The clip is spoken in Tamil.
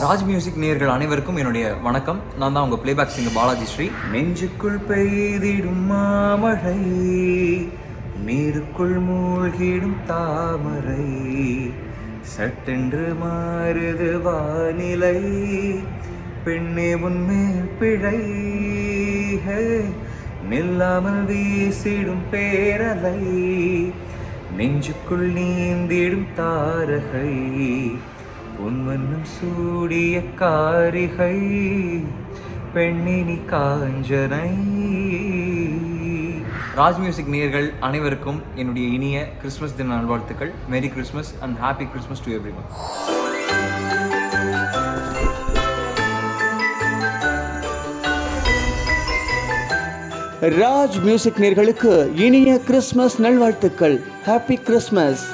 ராஜ் மியூசிக் நேயர்கள் அனைவருக்கும் என்னுடைய வணக்கம். நான் தான் உங்கள் பிளேபேக் சிங்கர் பாலாஜி ஸ்ரீ. நெஞ்சுக்குள் பெய்திடும் மாமழை நீருக்குள் மூழ்கிடும் தாமரை சட்டென்று மாறுது வானிலை பெண்ணே உன்மேல் பிழை. ஹே, நில்லாமல் வீசிடும் பேரலை நெஞ்சுக்குள் நீந்திடும் தாரகை. உன்வண்ணம் சூடிய காரிகை பெண்ணினி காஞ்சனை. ராஜ் மியூசிக் நேயர்கள் அனைவருக்கும் என்னுடைய இனிய கிறிஸ்மஸ் தின நல்வாழ்த்துக்கள். Merry Christmas and happy Christmas to everyone Raj music நேர்களுக்கு இனிய கிறிஸ்மஸ் நல்வாழ்த்துக்கள். Happy Christmas